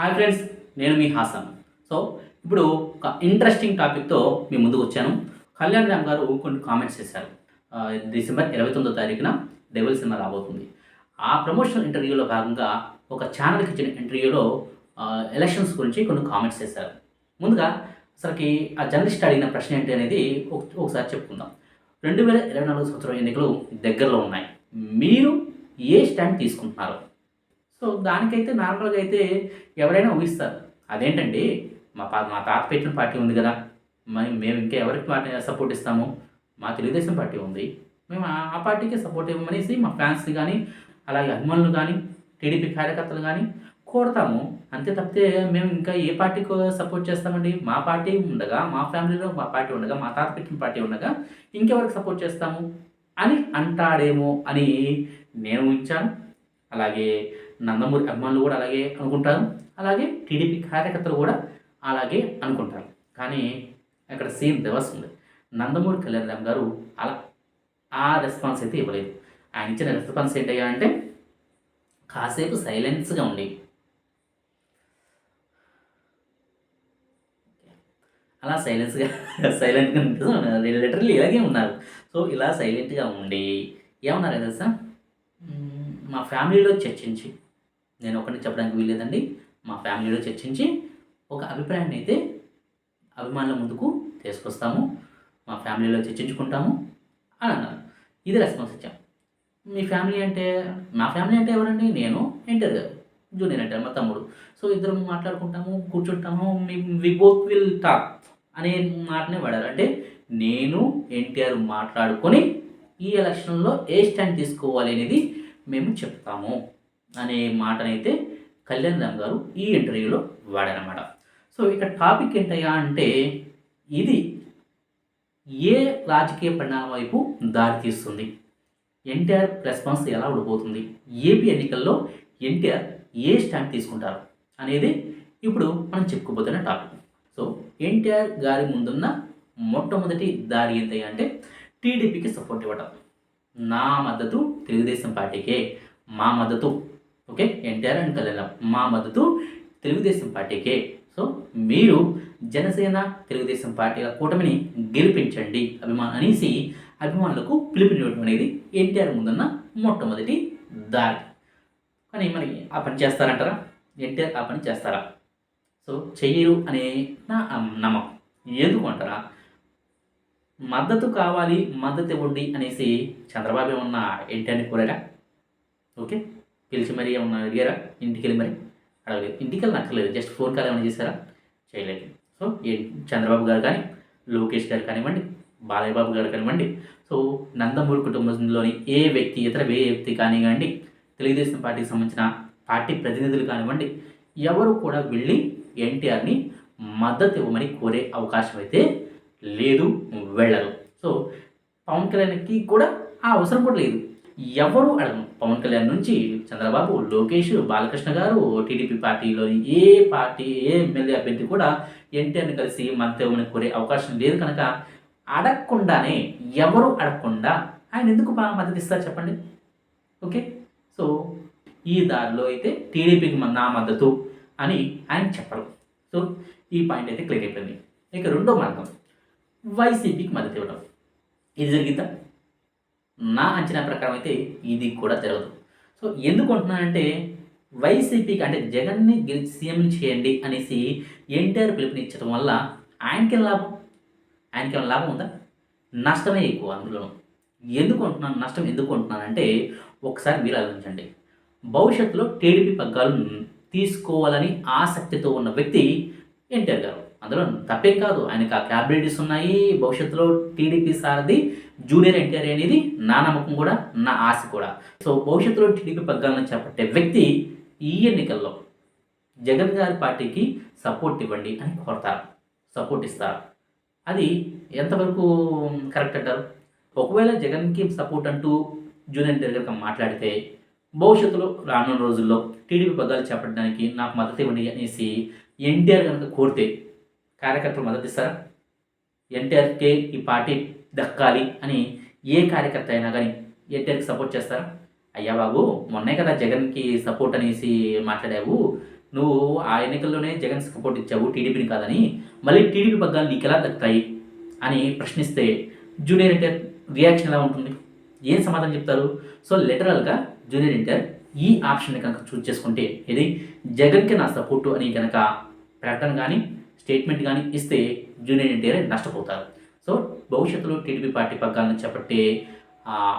Hi friends నేను మీ Haasan. So ఇప్పుడు ఒక ఇంట్రెస్టింగ్ టాపిక్తో మీ ముందుకు వచ్చాను. కళ్యాణ్ రామ్ గారు కొన్ని కామెంట్స్ చేశారు. డిసెంబర్ ఇరవై తొమ్మిదో తారీఖున డెవల్ సినిమా రాబోతుంది. ఆ ప్రమోషనల్ ఇంటర్వ్యూలో భాగంగా ఒక ఛానల్కి ఇచ్చిన ఇంటర్వ్యూలో ఎలక్షన్స్ గురించి కొన్ని కామెంట్స్ చేశారు. ముందుగా అసలుకి ఆ జర్నలిస్ట్ అడిగిన ప్రశ్న ఏంటి అనేది ఒక- ఒకసారి చెప్పుకుందాం. రెండు వేల ఇరవై నాలుగు సంవత్సరం ఎన్నికలు దగ్గరలో ఉన్నాయి. మీరు ఏ స్టాండ్ తీసుకుంటున్నారు? సో దానికైతే నార్మల్గా అయితే ఎవరైనా ఊహిస్తారు. అదేంటండి? మా పా మా తాత పెట్టిన పార్టీ ఉంది కదా. మరి మేము ఇంకా ఎవరికి పార్టీ సపోర్ట్ ఇస్తాము? మా తెలుగుదేశం పార్టీ ఉంది. మేము ఆ- పార్టీకి సపోర్ట్ ఇవ్వమనేసి మా ఫ్యాన్స్ కానీ అలాగే అభిమానులు కానీ టీడీపీ కార్యకర్తలు కానీ కోరతాము. అంతే తప్పితే మేము ఇంకా ఏ పార్టీకి సపోర్ట్ చేస్తామండి? మా పార్టీ ఉండగా మా ఫ్యామిలీలో మా పార్టీ ఉండగా మా తాత పెట్టిన పార్టీ ఉండగా ఇంకెవరికి సపోర్ట్ చేస్తాము? అని అంటాడేమో అని నేను ఉంచాను అలాగే నందమూరి అభిమానులు కూడా అలాగే అనుకుంటారు. అలాగే టీడీపీ కార్యకర్తలు కూడా అలాగే అనుకుంటారు. కానీ అక్కడ సేమ్ రివర్స్ ఉంది. నందమూరి కళ్యాణ్ రామ్ గారు అలా ఆ రెస్పాన్స్ అయితే ఇవ్వలేదు. ఆయన ఇచ్చిన రెస్పాన్స్ ఏంటయ్యా అంటే కాసేపు సైలెన్స్గా ఉండి. అలా సైలెన్స్గా సైలెంట్గా ఉంటుంది లిటరల్లీ ఇలాగే ఉన్నారు. సో ఇలా సైలెంట్గా ఉండి ఏమన్నారు తెలుసా? మా ఫ్యామిలీలో చర్చించి. నేను ఒకరిని చెప్పడానికి వీల్లేదండి. మా ఫ్యామిలీలో చర్చించి ఒక అభిప్రాయాన్ని అయితే అభిమానుల ముందుకు తీసుకొస్తాము. మా ఫ్యామిలీలో చర్చించుకుంటాము అని అన్నారు. ఇది రెస్పాన్స్ ఇచ్చాం. మీ ఫ్యామిలీ అంటే మా ఫ్యామిలీ అంటే ఎవరండి? నేను ఎన్టీఆర్ గారు జూనియర్ అంటే మా తమ్ముడు. సో ఇద్దరం మాట్లాడుకుంటాము కూర్చుంటాము వి బోత్ విల్ టాక్ అనే మాటనే వాడారు. అంటే నేను ఎన్టీఆర్ మాట్లాడుకొని ఈ ఎలక్షన్లో ఏ స్టాండ్ తీసుకోవాలి అనేది మేము చెప్తాము. అనే మాటనైతే కళ్యాణ్ రామ్ గారు ఈ ఇంటర్వ్యూలో వాడారన్నమాట. సో ఇక్కడ టాపిక్ ఏంటయ్యా అంటే ఇది ఏ రాజకీయ పరిణామం వైపు దారితీస్తుంది ఎన్టీఆర్ రెస్పాన్స్ ఎలా ఉండిపోతుంది? ఏపీ ఎన్నికల్లో ఎన్టీఆర్ ఏ స్టాండ్ తీసుకుంటారు అనేది ఇప్పుడు మనం చెప్పుకోబోతున్న టాపిక్. సో ఎన్టీఆర్ గారి ముందున్న మొట్టమొదటి దారి ఏంటయ్యా అంటే టీడీపీకి సపోర్ట్ ఇవ్వడం నా మద్దతు తెలుగుదేశం పార్టీకే మా మద్దతు ఓకే? ఎన్టీఆర్ అండ్ కళ్యాణ్. మా మద్దతు తెలుగుదేశం పార్టీకే. సో మీరు జనసేన తెలుగుదేశం పార్టీల కూటమిని గెలిపించండి అభిమాన్ అనేసి అభిమానులకు పిలుపునివ్వడం అనేది ఎన్టీఆర్ ముందున్న మొట్టమొదటి దారి. కానీ మరి ఆ పని చేస్తారంటారా? ఎన్టీఆర్ ఆ పని చేస్తారా? సో చెయ్యరు అనే నా నమ్మకం. ఎందుకు అంటారా మద్దతు కావాలి మద్దతు ఇవ్వండి అనేసి చంద్రబాబు ఉన్న ఎన్టీఆర్ని కోరారా? ఓకే? పిలిచి మరీ ఏమన్నా అడిగారా? ఇంటికి వెళ్ళి మరి? అడగలేదు. ఇంటికి వెళ్ళి నక్కలేదు జస్ట్ ఫోన్ కాల్ ఏమైనా చేశారా? చేయలేదు సో ఏ చంద్రబాబు గారు కానీ లోకేష్ గారు కానివ్వండి బాలయ్య బాబు గారు కానివ్వండి సో నందమూరి కుటుంబంలోని ఏ వ్యక్తి ఇతర ఏ వ్యక్తి కానివ్వండి తెలుగుదేశం పార్టీకి సంబంధించిన పార్టీ ప్రతినిధులు కానివ్వండి ఎవరు కూడా వెళ్ళి ఎన్టీఆర్ని మద్దతు ఇవ్వమని కోరే అవకాశం అయితే లేదు వెళ్ళరు సో పవన్ కళ్యాణ్కి కూడా ఆ అవసరం కూడా లేదు. ఎవరు అడగం పవన్ కళ్యాణ్ నుంచి చంద్రబాబు లోకేష్ బాలకృష్ణ గారు టీడీపీ పార్టీలోని ఏ పార్టీ ఏ ఎమ్మెల్యే అభ్యర్థి కూడా ఎన్టీఆర్ని కలిసి మద్దతు కోరే అవకాశం లేదు కనుక అడగకుండానే ఎవరు అడగకుండా ఆయన ఎందుకు బాగా మద్దతు ఇస్తారు చెప్పండి? ఓకే? సో ఈ దారిలో అయితే టీడీపీకి నా మద్దతు అని ఆయన చెప్పరు. సో ఈ పాయింట్ అయితే క్లియర్ అయిపోయింది. ఇక రెండో మార్గం. వైసీపీకి మద్దతు ఇవ్వడం. ఇది జరిగిందా? నా అంచనా ప్రకారం అయితే ఇది కూడా జరగదు. సో ఎందుకు అంటున్నానంటే వైసీపీకి అంటే జగన్ని గెలిచి సీఎం చేయండి అనేసి ఎన్టీఆర్ పిలుపునిచ్చడం వల్ల ఆయనకేం లాభం? ఆయనకేమైనా లాభం ఉందా? నష్టమే ఎక్కువ అందులో ఎందుకు అంటున్నాను నష్టం ఎందుకు అంటున్నానంటే ఒకసారి మీరు ఆలోచించండి. భవిష్యత్తులో టీడీపీ పగ్గాలు తీసుకోవాలని ఆసక్తితో ఉన్న వ్యక్తి ఎన్టీఆర్ గారు. అందులో తప్పేం కాదు. ఆయనకు ఆ క్యాబిలిటీస్ ఉన్నాయి. భవిష్యత్తులో టీడీపీ సారథి జూనియర్ ఎన్టీఆర్ అనేది నా నమ్మకం కూడా నా ఆశ కూడా. సో భవిష్యత్తులో టీడీపీ పగ్గాలను చేపట్టే వ్యక్తి ఈ ఎన్నికల్లో జగన్ గారి పార్టీకి సపోర్ట్ ఇవ్వండి అని కోరతారు. సపోర్ట్ ఇస్తారు. అది ఎంతవరకు కరెక్ట్ అంటారు? ఒకవేళ జగన్కి సపోర్ట్ అంటూ జూనియర్ ఎన్టీఆర్ గారు మాట్లాడితే భవిష్యత్తులో రానున్న రోజుల్లో టీడీపీ పగ్గాలు చేపట్టడానికి నాకు మద్దతు ఇవ్వండి అనేసి ఎన్టీఆర్ కనుక కోరితే కార్యకర్తలు మద్దతు ఇస్తారా? ఎన్టీఆర్కే ఈ పార్టీ దక్కాలి అని ఏ కార్యకర్త అయినా కానీ ఎన్టీఆర్కి సపోర్ట్ చేస్తారా? అయ్యా బాబు మొన్నే కదా జగన్కి సపోర్ట్ అనేసి మాట్లాడావు. నువ్వు ఆ ఎన్నికల్లోనే జగన్ సపోర్ట్ ఇచ్చావు టీడీపీని కాదని. మళ్ళీ టీడీపీ పగ్గాలు నీకు ఎలా దక్కుతాయి అని ప్రశ్నిస్తే జూనియర్ ఇంటర్ రియాక్షన్ ఎలా ఉంటుంది? ఏం సమాధానం చెప్తారు? సో లిటరల్గా జూనియర్ ఇంటర్ ఈ ఆప్షన్ కనుక చూస్ చేసుకుంటే ఇది జగన్కి నా సపోర్టు అని కనుక ప్రకటన కానీ స్టేట్మెంట్ కానీ ఇస్తే జూనియర్ ఎన్టీఆర్ నష్టపోతారు. సో భవిష్యత్తులో టీడీపీ పార్టీ పగ్గాలను చేపట్టే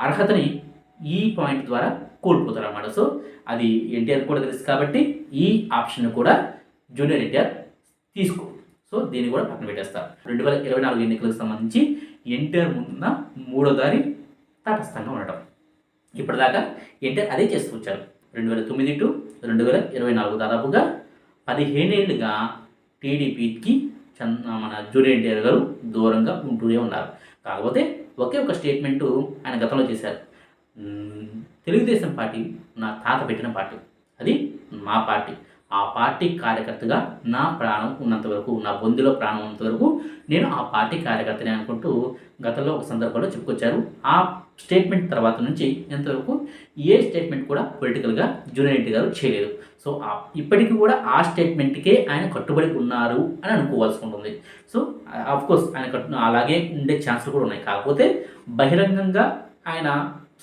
అర్హతని ఈ పాయింట్ ద్వారా కోల్పోతారు అన్నమాట సో అది ఎన్టీఆర్ కూడా తెలుసు కాబట్టి ఈ ఆప్షన్ కూడా జూనియర్ ఎన్టీఆర్ తీసుకో. సో దీన్ని కూడా పక్కన పెట్టేస్తారు రెండు వేల ఇరవై నాలుగు ఎన్నికలకు సంబంధించి ఎన్టీఆర్ ముందున్న మూడో దారి తటస్థంగా ఉండటం. ఇప్పటిదాకా ఎన్టీఆర్ అదే చేస్తూ వచ్చారు. రెండు వేల తొమ్మిది టు రెండు వేల ఇరవై నాలుగు దాదాపుగా పదిహేనేళ్ళుగా టీడీపీకి చంద మన జూనియర్ ఎన్టీఆర్ గారు దూరంగా ఉంటూనే ఉన్నారు. కాకపోతే ఒకే ఒక స్టేట్మెంటు ఆయన గతంలో చేశారు. తెలుగుదేశం పార్టీ నా తాత పెట్టిన పార్టీ. అది మా పార్టీ. ఆ పార్టీ కార్యకర్తగా నా ప్రాణం ఉన్నంత వరకు నా బొందిలో ప్రాణం ఉన్నంత వరకు నేను ఆ పార్టీ కార్యకర్తనే అనుకుంటూ గతంలో ఒక సందర్భంలో చెప్పుకొచ్చారు. ఆ స్టేట్మెంట్ తర్వాత నుంచి ఎంతవరకు ఏ స్టేట్మెంట్ కూడా పొలిటికల్గా జూనియర్ ఎన్టీ గారు చేయలేదు. సో ఇప్పటికీ కూడా ఆ స్టేట్మెంట్కే ఆయన కట్టుబడి ఉన్నారు అని అనుకోవాల్సి ఉంటుంది సో ఆఫ్ కోర్స్ ఆయన కట్టు అలాగే ఉండే ఛాన్సులు కూడా ఉన్నాయి. కాకపోతే బహిరంగంగా ఆయన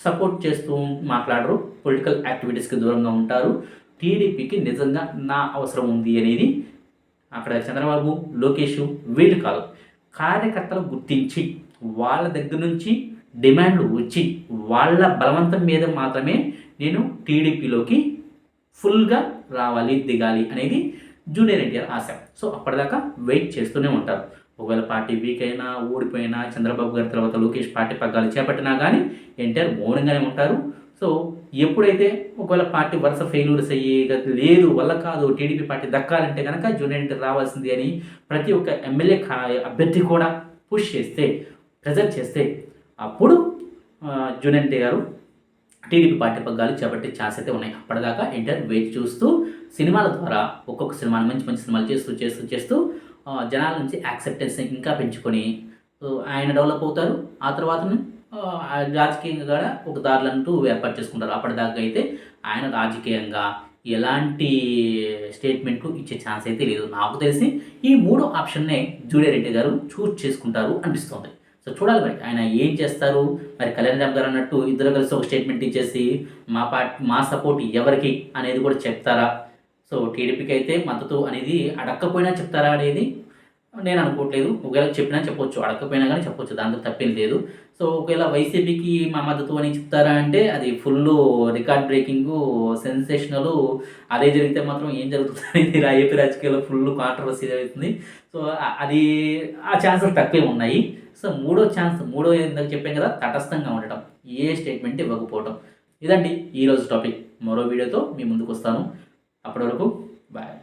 సపోర్ట్ చేస్తూ మాట్లాడరు పొలిటికల్ యాక్టివిటీస్కి దూరంగా ఉంటారు. టీడీపీకి నిజంగా నా అవసరం ఉంది అనేది అక్కడ చంద్రబాబు లోకేష్ వీళ్ళు కాదు. కార్యకర్తలు గుర్తించి వాళ్ళ దగ్గర నుంచి డిమాండ్లు వచ్చి వాళ్ళ బలవంతం మీద మాత్రమే నేను టీడీపీలోకి ఫుల్గా రావాలి దిగాలి అనేది జూనియర్ ఎన్టీఆర్ ఆశ. సో అప్పటిదాకా వెయిట్ చేస్తూనే ఉంటారు. ఒకవేళ పార్టీ వీక్ అయినా ఓడిపోయినా చంద్రబాబు గారి తర్వాత లోకేష్ పార్టీ పగ్గాలు చేపట్టినా కానీ ఎన్టీఆర్ మౌనంగానే ఉంటారు. సో ఎప్పుడైతే ఒకవేళ పార్టీ వరుస ఫెయిల్యూర్స్ అయ్యి లేదు వల్ల కాదు టీడీపీ పార్టీ దక్కాలంటే కనుక జూనియర్ ఎన్టీఆర్ రావాల్సింది అని ప్రతి ఒక్క ఎమ్మెల్యే కా- అభ్యర్థి కూడా పుష్ చేస్తే ప్రెజర్ చేస్తే అప్పుడు ఆ, జూనియర్ గారు టీడీపీ పార్టీ పగ్గాలు చేపట్టే ఛాన్స్ అయితే ఉన్నాయి. అప్పటిదాకా ఎన్టీఆర్ వెయిట్ చూస్తూ సినిమాల ద్వారా ఒక్కొక్క సినిమాని మంచి మంచి సినిమాలు చేస్తూ చేస్తూ చేస్తూ జనాల నుంచి యాక్సెప్టెన్స్ ఇంకా పెంచుకొని ఆయన డెవలప్ అవుతారు. ఆ తర్వాత రాజకీయంగా కూడా ఒక దారులంటూ ఏర్పాటు చేసుకుంటారు. అప్పటిదాకా అయితే ఆయన రాజకీయంగా ఎలాంటి స్టేట్మెంట్ ఇచ్చే ఛాన్స్ అయితే లేదు. నాకు తెలిసి ఈ మూడో ఆప్షన్నే జూనియర్ రెడ్డి గారు చూస్ చేసుకుంటారు అనిపిస్తుంది. సో చూడాలి మరి. ఆయన ఏం చేస్తారు? మరి కళ్యాణ్ రామ్ గారు అన్నట్టు ఇద్దరు కలిసి ఒక స్టేట్మెంట్ ఇచ్చేసి మా పార్టీ మా సపోర్ట్ ఎవరికి అనేది కూడా చెప్తారా? సో టీడీపీకి అయితే మద్దతు అనేది అడక్కపోయినా చెప్తారా అనేది నేను అనుకోవట్లేదు. ఒకవేళ చెప్పినా చెప్పొచ్చు. అడగకపోయినా కానీ చెప్పొచ్చు. దాంతో తప్పేం లేదు. సో ఒకవేళ వైసీపీకి మా మద్దతు అని చెప్తారా అంటే అది ఫుల్ రికార్డ్ బ్రేకింగ్ సెన్సేషనల్ అదే జరిగితే మాత్రం ఏం జరుగుతుంది అనేది ఏపీ రాజకీయాల్లో ఫుల్ కాంట్రవర్సీ జరుగుతుంది. సో అది ఆ ఛాన్సెస్ తక్కువే ఉన్నాయి. సో మూడో ఛాన్స్ మూడో ఇందాక చెప్పాను కదా తటస్థంగా ఉండటం. ఏ స్టేట్మెంట్ ఇవ్వకపోవటం. ఇదండి ఈరోజు టాపిక్. మరో వీడియోతో మీ ముందుకు వస్తాను. అప్పటి వరకు బాయ్.